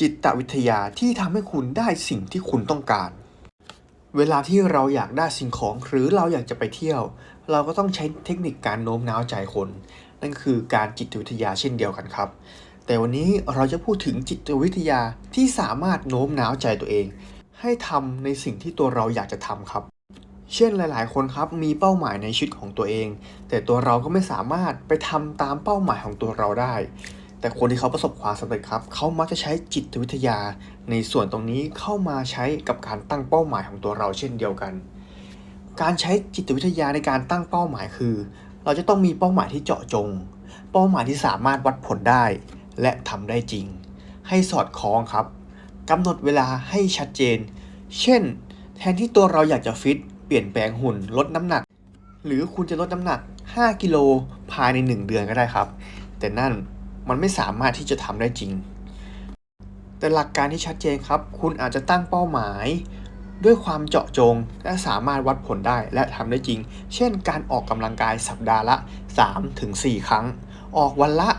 จิตวิทยาที่ทำให้คุณได้สิ่งที่คุณต้องการ เวลาที่เราอยากได้สิ่งของหรือเราอยากจะไปเที่ยว เราก็ต้องใช้เทคนิคการโน้มน้าวใจคน นั่นคือการจิตวิทยาเช่นเดียวกันครับ แต่วันนี้เราจะพูดถึงจิตวิทยาที่สามารถโน้มน้าวใจตัวเอง ให้ทำในสิ่งที่ตัวเราอยากจะทำครับเช่นหลาย ๆ คนครับมีเป้าหมายในชีวิตของตัวเอง แต่ตัวเราก็ไม่สามารถไปทำตามเป้าหมายของตัวเราได้ แต่คนที่เขาประสบความสำเร็จครับ เขามักจะใช้จิตวิทยา ในส่วนตรงนี้เข้ามาใช้กับการตั้งเป้าหมายของตัวเราเช่นเดียวกัน การใช้จิตวิทยาในการตั้งเป้าหมายคือ เราจะต้องมีเป้าหมายที่เจาะจง เป้าหมายที่สามารถวัดผลได้ และทำได้จริง ให้สอดคล้องครับกำหนดเวลาให้ชัดเจน เช่น แทนที่ตัวเราอยากจะฟิตเปลี่ยนแปลงหุ่นลดน้ำหนัก หรือคุณจะลดน้ำหนัก 5 กิโลภายใน 1 เดือนก็ได้ครับ แต่นั่น มันไม่สามารถที่จะทำได้จริง แต่หลักการที่ชัดเจนครับ คุณอาจจะตั้งเป้าหมาย ด้วยความเจาะจงและสามารถวัดผลได้และทำได้จริง เช่น การออกกำลังกายสัปดาห์ละ 3-4 ครั้ง ออกวันละ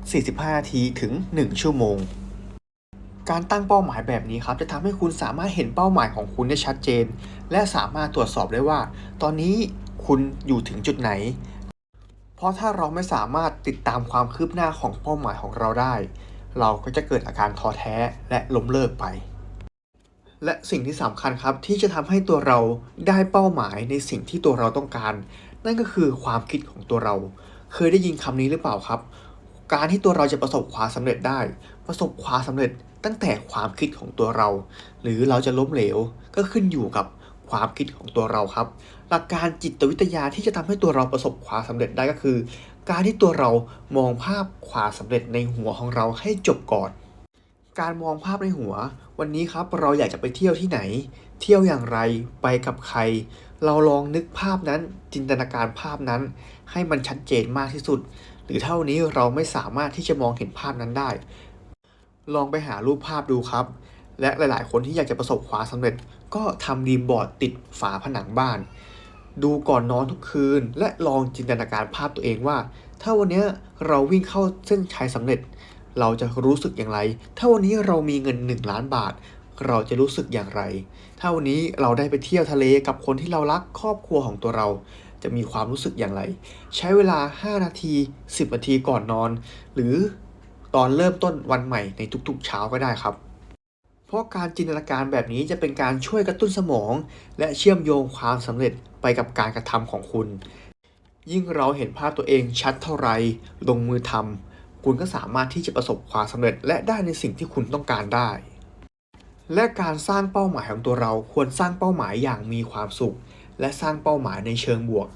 45 นาทีถึง 1 ชั่วโมงการตั้งเป้าหมายแบบนี้ครับ จะทำให้คุณสามารถเห็นเป้าหมายของคุณได้ชัดเจน และสามารถตรวจสอบได้ว่า ตอนนี้คุณอยู่ถึงจุดไหน เพราะถ้าเราไม่สามารถติดตามความคืบหน้าของเป้าหมายของเราได้ เราก็จะเกิดอาการท้อแท้และล้มเลิกไป และสิ่งที่สำคัญครับที่จะทำให้ตัวเราได้เป้าหมายในสิ่งที่ตัวเราต้องการ นั่นก็คือความคิดของตัวเรา เคยได้ยินคำนี้หรือเปล่าครับ การที่ตัวเราจะประสบความสำเร็จได้ ประสบความสำเร็จตั้งแต่ความคิดของตัวเรา หรือเราจะล้มเหลวก็ขึ้นอยู่กับ ความคิดของตัวเราครับ หลักการจิตวิทยาที่จะทำให้ตัวเราประสบความสำเร็จได้ก็คือ การที่ตัวเรามองภาพความสำเร็จในหัวของเราให้จบก่อน การมองภาพในหัว วันนี้ครับเราอยากจะไปเที่ยวที่ไหน เที่ยวอย่างไรไปกับใคร เราลองนึกภาพนั้นจินตนาการภาพนั้น ให้มันชัดเจนมากที่สุด หรือเท่านี้เราไม่สามารถที่จะมองเห็นภาพนั้นได้ ลองไปหารูปภาพดูครับ และหลาย ๆ คนที่อยากจะประสบความสำเร็จ ก็ทำดีมบอร์ดติดฝาผนังบ้าน ดูก่อนนอนทุกคืน และลองจินตนาการภาพตัวเองว่า ถ้าวันนี้เราวิ่งเข้าเส้นชัยสำเร็จ เราจะรู้สึกอย่างไร ถ้าวันนี้เรามีเงิน 1 ล้านบาท เราจะรู้สึกอย่างไร ถ้าวันนี้เราได้ไปเที่ยวทะเลกับคนที่เรารักครอบครัวของตัวเราจะมีความรู้สึกอย่างไร ใช้เวลา 5 นาที 10 นาทีก่อนนอน หรือตอนเริ่มต้นวันใหม่ในทุกๆเช้าก็ได้ครับ ราะการจินตนาการแบบนี้จะเป็นการช่วยกระตุ้นสมอง และเชื่อมโยงความสำเร็จไปกับการกระทำของคุณ ยิ่งเราเห็นภาพตัวเองชัดเท่าไรลงมือทำคุณก็สามารถที่จะประสบความสำเร็จ และได้ในสิ่งที่คุณต้องการได้ และการสร้างเป้าหมายของตัวเราควรสร้างเป้าหมายอย่างมีความสุข และสร้างเป้าหมายในเชิงบวก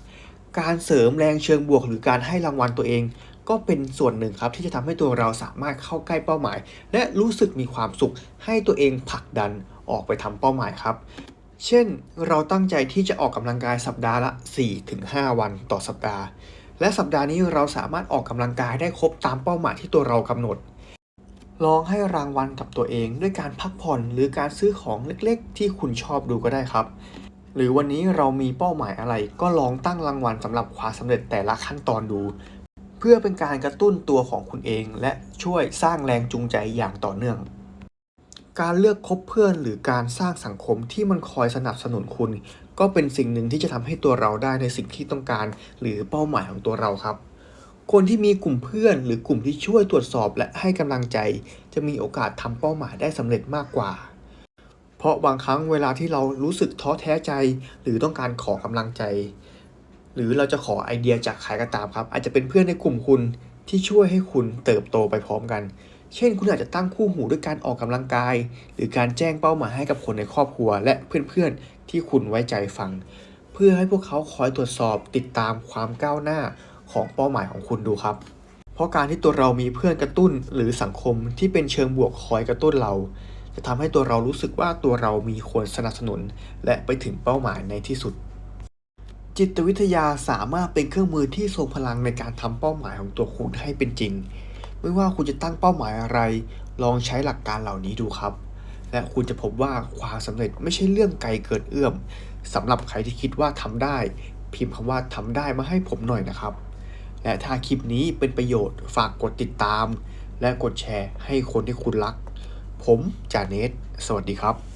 การเสริมแรงเชิงบวก หรือการให้รางวัลตัวเอง ก็เป็นส่วนหนึ่งครับที่จะทำให้ตัวเราสามารถเข้าใกล้เป้าหมาย และรู้สึกมีความสุขให้ตัวเองผลักดันออกไปทำเป้าหมายครับ เช่น เราตั้งใจที่จะออกกำลังกายสัปดาห์ละ 4-5 วันต่อสัปดาห์ และสัปดาห์นี้เราสามารถออกกำลังกายได้ครบตามเป้าหมายที่ตัวเรากำหนดลองให้รางวัลกับตัวเองด้วยการพักผ่อนหรือการซื้อของเล็กๆ ที่คุณชอบดูก็ได้ครับ หรือวันนี้เรามีเป้าหมายอะไรก็ลองตั้งรางวัลสำหรับความสำเร็จแต่ละขั้นตอนดู เพื่อเป็นการกระตุ้นตัวของคุณเอง และช่วยสร้างแรงจูงใจอย่างต่อเนื่อง การเลือกคบเพื่อนหรือการสร้างสังคมที่มันคอยสนับสนุนคุณ ก็เป็นสิ่งหนึ่งที่จะทำให้ตัวเราได้ในสิ่งที่ต้องการ หรือเป้าหมายของตัวเราครับคนที่มีกลุ่มเพื่อนหรือกลุ่มที่ช่วยตรวจสอบและให้กำลังใจ จะมีโอกาสทำเป้าหมายได้สำเร็จมากกว่า เพราะบางครั้งเวลาที่เรารู้สึกท้อแท้ใจ หรือต้องการขอกำลังใจ หรือเราจะขอไอเดียจากใครก็ตามครับ อาจจะเป็นเพื่อนในกลุ่มคุณที่ช่วยให้คุณเติบโตไปพร้อมกัน เช่น คุณอาจจะตั้งคู่หูด้วยการออกกำลังกาย หรือการแจ้งเป้าหมายให้กับคนในครอบครัว และเพื่อนๆที่คุณไว้ใจฟัง เพื่อให้พวกเขาคอยตรวจสอบติดตามความก้าวหน้าของเป้าหมายของคุณดูครับ เพราะการที่ตัวเรามีเพื่อนกระตุ้นหรือสังคมที่เป็นเชิงบวกคอยกระตุ้นเรา จะทำให้ตัวเรารู้สึกว่าตัวเรามีคนสนับสนุน และไปถึงเป้าหมายในที่สุด จิตวิทยาสามารถเป็นเครื่องมือที่ทรงพลังในการทำเป้าหมายของตัวคุณให้เป็นจริง ไม่ว่าคุณจะตั้งเป้าหมายอะไร ลองใช้หลักการเหล่านี้ดูครับ และคุณจะพบว่าความสำเร็จไม่ใช่เรื่องไกลเกินเอื้อมสำหรับใครที่คิดว่าทำได้ พิมพ์คำว่าทำได้มาให้ผมหน่อยนะครับ และถ้าคลิปนี้เป็นประโยชน์ฝากกดติดตาม และกดแชร์ให้คนที่คุณรัก ผมจาเนสสวัสดีครับ